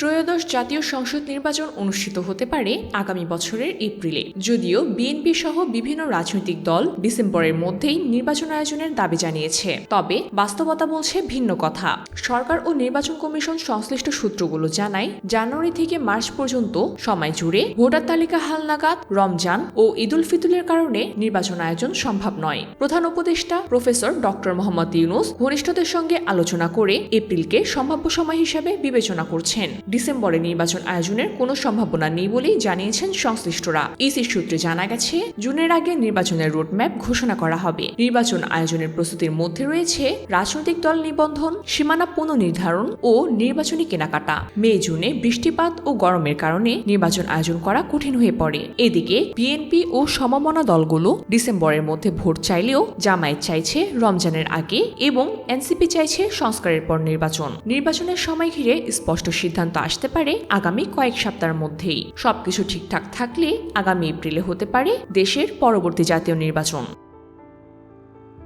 ত্রয়োদশ জাতীয় সংসদ নির্বাচন অনুষ্ঠিত হতে পারে আগামী বছরের এপ্রিলে। যদিও বিএনপি সহ বিভিন্ন রাজনৈতিক দল ডিসেম্বরের মধ্যেই নির্বাচন আয়োজনের দাবি জানিয়েছে। তবে বাস্তবতা বলছে ভিন্ন কথা। সরকার ও নির্বাচন কমিশন সংশ্লিষ্ট সূত্রগুলো জানায়, জানুয়ারি থেকে মার্চ পর্যন্ত সময় জুড়ে ভোটার তালিকা হালনাগাদ, রমজান ও ঈদুল ফিতুলের কারণে নির্বাচন আয়োজন সম্ভব নয়। প্রধান উপদেষ্টা প্রফেসর ডক্টর মোহাম্মদ ইউনুস ঘনিষ্ঠদের সঙ্গে আলোচনা করে এপ্রিলকে সম্ভাব্য সময় হিসেবে বিবেচনা করছেন। ডিসেম্বরে নির্বাচন আয়োজনের কোনো সম্ভাবনা নেই বলেই জানিয়েছেন সংশ্লিষ্টরা। ইসির সূত্রে জানা গেছে, জুনের আগে নির্বাচনের রোডম্যাপ ঘোষণা করা হবে। নির্বাচন আয়োজনের প্রস্তুতির মধ্যে রয়েছে রাজনৈতিক দল নিবন্ধন, সীমানা পুনর্নির্ধারণ ও নির্বাচনী কেনাকাটা। মে, জুনে বৃষ্টিপাত ও গরমের কারণে নির্বাচন আয়োজন করা কঠিন হয়ে পড়ে। এদিকে বিএনপি ও সমমনা দলগুলো ডিসেম্বরের মধ্যে ভোট চাইলেও জামায়াত চাইছে রমজানের আগে এবং এনসিপি চাইছে সংস্কারের পর নির্বাচন। নির্বাচনের সময় ঘিরে স্পষ্ট সিদ্ধান্ত আসতে পারে আগামী কয়েক সপ্তাহের মধ্যেই। সবকিছু ঠিকঠাক থাকলে আগামী এপ্রিলে হতে পারে দেশের পরবর্তী জাতীয় নির্বাচন।